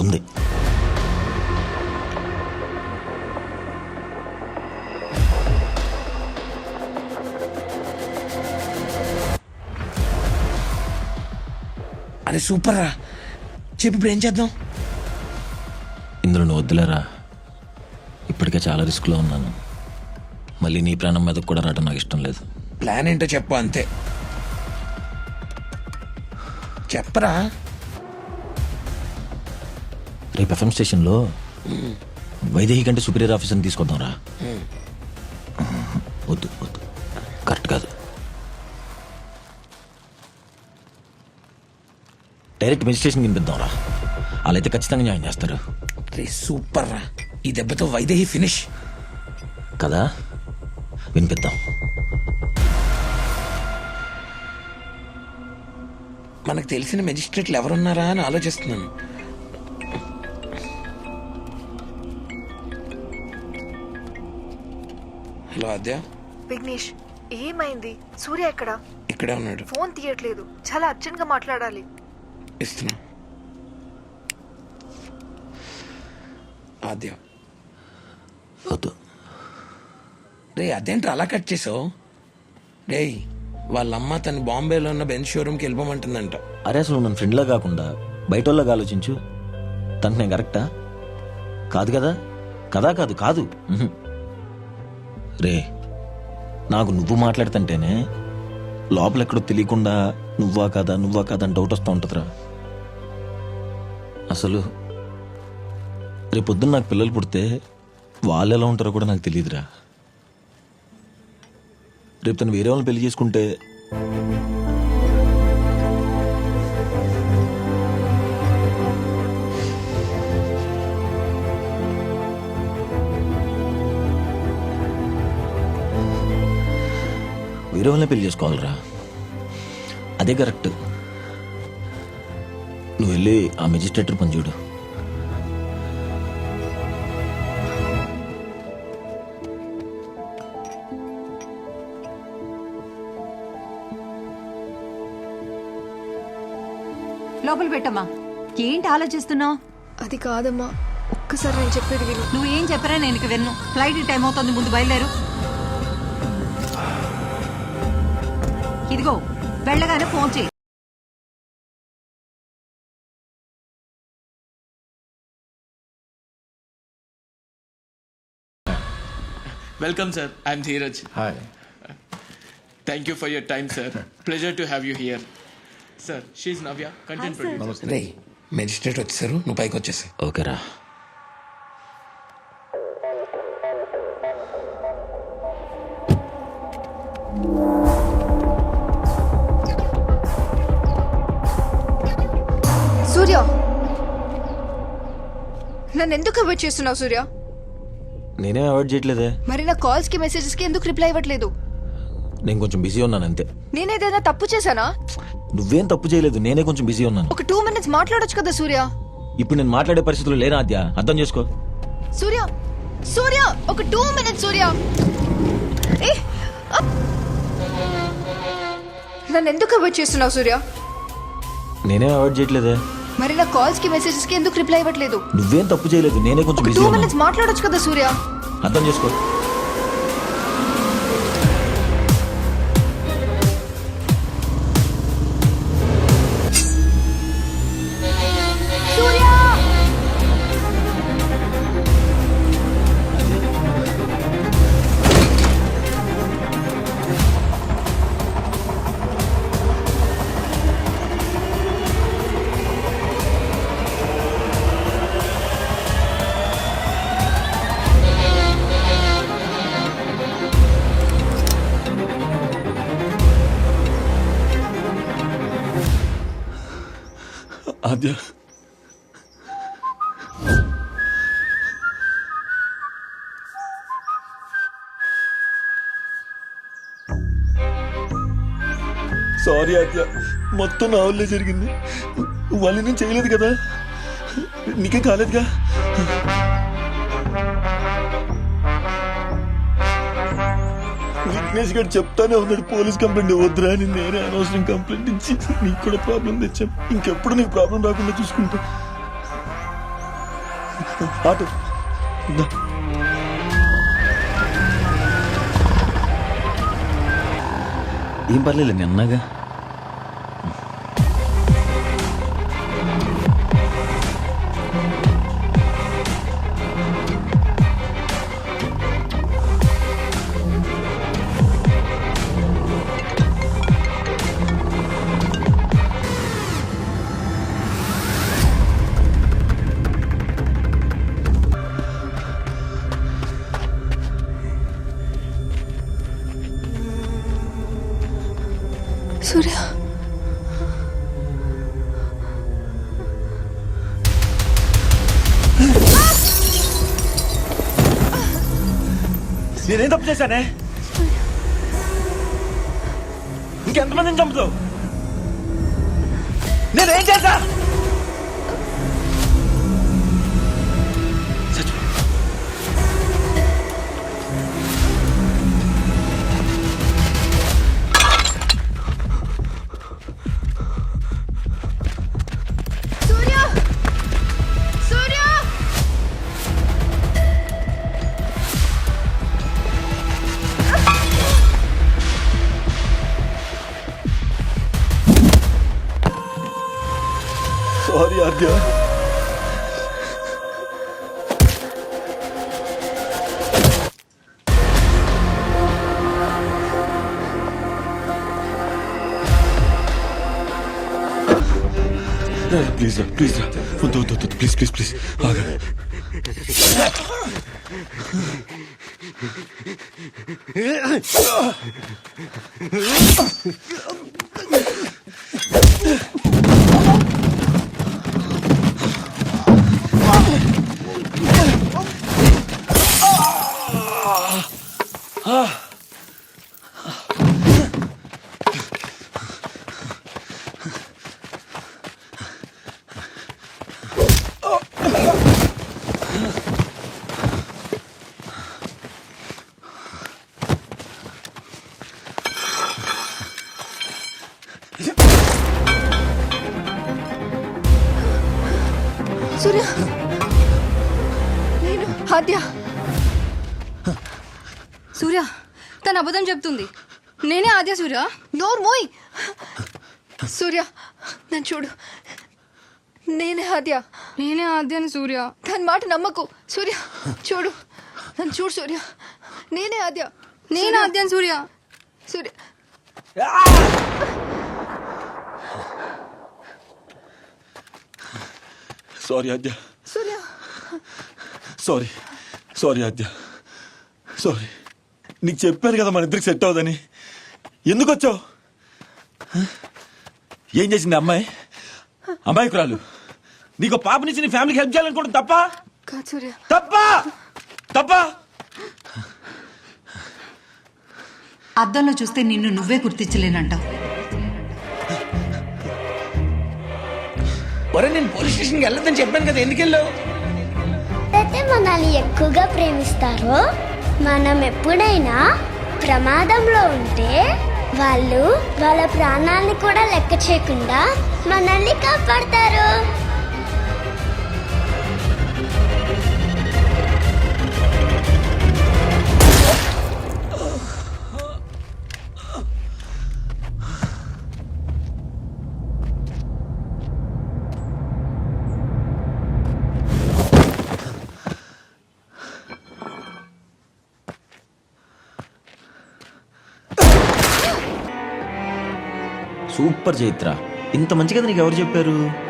ఉంది. అరే సూపర్ రా. చెప్పు ఇప్పుడు ఏం చేద్దాం? ఇందులో నువ్వు వద్దులేరా. ఇప్పటికే చాలా రిస్క్లో ఉన్నాను. మళ్ళీ నీ ప్రాణం మీదకు కూడా రావడం నాకు ఇష్టం లేదు. ప్లాన్ ఏంటో చెప్పు అంతే. చెప్పరా? రేపు ఎఫ్ఎం స్టేషన్లో వైదేహి కంటే సుపీరియర్ ఆఫీసర్ని తీసుకొద్దాం రా వద్దు వద్దు. కరెక్ట్ కాదు. డైరెక్ట్ మెజిస్ట్రేషన్ వినిపిద్దాం రా వాళ్ళైతే ఖచ్చితంగా జాయిన్ చేస్తారు. రే సూపర్ రా. ఈ దెబ్బతో వైదేహి ఫినిష్ కదా? వినిపిద్దాం. మనకు తెలిసిన మెజిస్ట్రేట్లు ఎవరున్నారా అని ఆలోచిస్తున్నాను. హలో ఆద్య. విఘ్నేష్ ఏమైంది? సూర్య ఎక్కడ? ఇక్కడే ఉన్నాడు. ఫోన్ తీయట్లేదు. చాలా అర్జెంట్గా మాట్లాడాలి. ఇస్తున్నా. ఆద్య. వద్దు. రే అదేంటి అలా కట్ చేసావు? రే వాళ్ళమ్మ తను బాంబేలో ఉన్న బెంచ్ షోరూమ్కి వెళ్ళిపోమంటుందంట. అరే అసలు నన్ను ఫ్రెండ్లా కాకుండా బయట వాళ్ళగా ఆలోచించు. తనకు నేను కరెక్టా? కాదు కదా? కదా కాదు కాదు. ఉహు. రే నాకు నువ్వు మాట్లాడుతుంటేనే లోపల ఎక్కడో తెలియకుండా నువ్వా కాదా నువ్వా కాదా అని డౌట్ వస్తూ ఉంటుందిరా. అసలు రేపు పొద్దున్న నాకు పిల్లలు పుడితే వాళ్ళు ఎలా ఉంటారో కూడా నాకు తెలియదురా. రేపు తను వేరే వాళ్ళని పెళ్ళి చేసుకుంటే వేరే వాళ్ళని పెళ్ళి చేసుకోవాలరా. అదే కరెక్ట్. నువ్వు వెళ్ళి ఆ మెజిస్ట్రేటర్ పని చూడు. లోపల పెట్టమ్మా. ఏంటి ఆలోచిస్తున్నావు? అది కాదమ్మా. ఒక్కసారి నేను చెప్పేది విను. నువ్వు ఏం చెప్పరా? నేను ఇక విన్ను. ఫ్లైట్ టైం అవుతుంది. ముందు బయలుదేరు. ఇదిగో వెళ్ళగానే ఫోన్ చేయి Welcome, sir. I'm Dheeraj. Hi. Thank you for your time, sir. Pleasure to have you here. Sir, she's Navya, content producer. రే మెజిస్ట్రేట్ వచ్చేసారు నువ్వు పైకి వచ్చేసాయి ఓకేరా నన్ను ఎందుకు అవాయిడ్ చేస్తున్నావు సూర్య? నేనేం అవాయిడ్ చేయట్లేదే. మరి నా కాల్స్కి మెసేజెస్కి ఎందుకు రిప్లై ఇవ్వట్లేదు? నేను కొంచెం బిజీ ఉన్నాను అంతే. నేనేదైనా తప్పు చేశానా? నువ్వేం తప్పు చేయలేదు నేనే కొంచెం బిజీ ఉన్నాను. ఒక టూ మినిట్స్ మాట్లాడొచ్చు కదా సూర్య? ఇప్పుడు నేను మాట్లాడే పరిస్థితులు లేనా ఆద్య? అర్థం చేసుకో. సూర్య! సూర్య! ఒక టూ మినిట్స్ సూర్య! ఏ, అప్. నన్ను ఎందుకు అవాయిడ్ చేస్తున్నావు సూర్య? నేనేం అవాయిడ్ చేయట్లేదే. మరి నా కాల్స్కి మెసేజెస్కి ఎందుకు రిప్లై ఇవ్వట్లేదు? నువ్వేం తప్పు చేయలేదు నేనే కొంచెం బిజీ మినిట్స్ మాట్లాడొచ్చు కదా సూర్య? అర్థం చేసుకో. ఆద్య సారీ ఆద్య మొత్తం నా వల్లే జరిగింది. వాళ్ళు నేను చేయలేదు కదా. నీకే కాలేదుగా? విఘ్నేష్ గారు చెప్తానే ఉన్నాడు పోలీస్ కంప్లైంట్ వద్దురా అని. నేనే అనవసరం కంప్లైంట్ ఇచ్చి నీకు కూడా ప్రాబ్లం తెచ్చాను ఇంకెప్పుడు నీకు ప్రాబ్లం రాకుండా చూసుకుంటా. ఆటో. ఏం పర్లేదు నిన్నగా. సూర్య. నేనేం తప్పు చేశానే? ఇంకెంతమందిని చంపుతావు? నేనేం చేశా? ఆద్య ప్లీజ్ రా ప్లీజ్ రా వద్దు వద్దు వద్దు ప్లీజ్ ప్లీజ్ ప్లీజ్ ఆగా నేను ఆద్య. సూర్య తను అబద్ధం చెప్తుంది. నేనే ఆద్య సూర్య? నోర్ మోయ్. సూర్య నన్ను చూడు. నేనే ఆద్య. నేనే ఆద్య అని సూర్య. దాని మాట నమ్మకు. సూర్య చూడు. నన్ను చూడు సూర్య. నేనే ఆద్య. నేను ఆద్య అని Surya. Surya. Sorry Surya. Sorry sorry Aadya sorry నీకు చెప్పాను కదా మన ఇద్దరికి సెట్ అవ్వదని ఎందుకు వచ్చావు? ఏం చేసింది అమ్మాయి? అమాయకురాలు నీకు పాప నుంచి నీ ఫ్యామిలీకి హెల్ప్ చేయాలనుకోవడం తప్ప? కాదు సూర్య. తప్ప? తప్ప? అద్దంలో చూస్తే నిన్ను నువ్వే గుర్తించలేనంటావు. ఒరే నేను పోలీస్ స్టేషన్కి వెళ్ళొద్దని చెప్పాను కదా ఎందుకు వెళ్ళావు? అయితే మనల్ని ఎక్కువగా ప్రేమిస్తారో మనం ఎప్పుడైనా ప్రమాదంలో ఉంటే వాళ్ళు వాళ్ళ ప్రాణాలని కూడా లెక్క చేయకుండా మనల్ని కాపాడతారు. సూపర్ చైత్ర. ఇంత మంచిగా నీకు ఎవరు చెప్పారు?